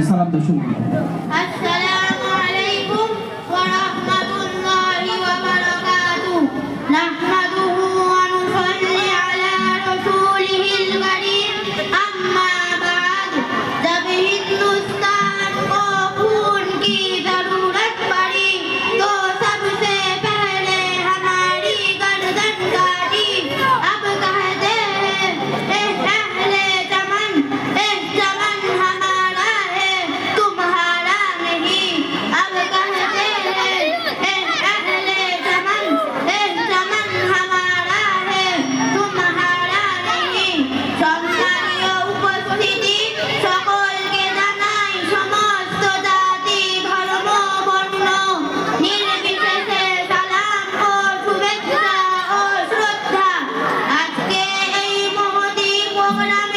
একটু সালামটা Hola.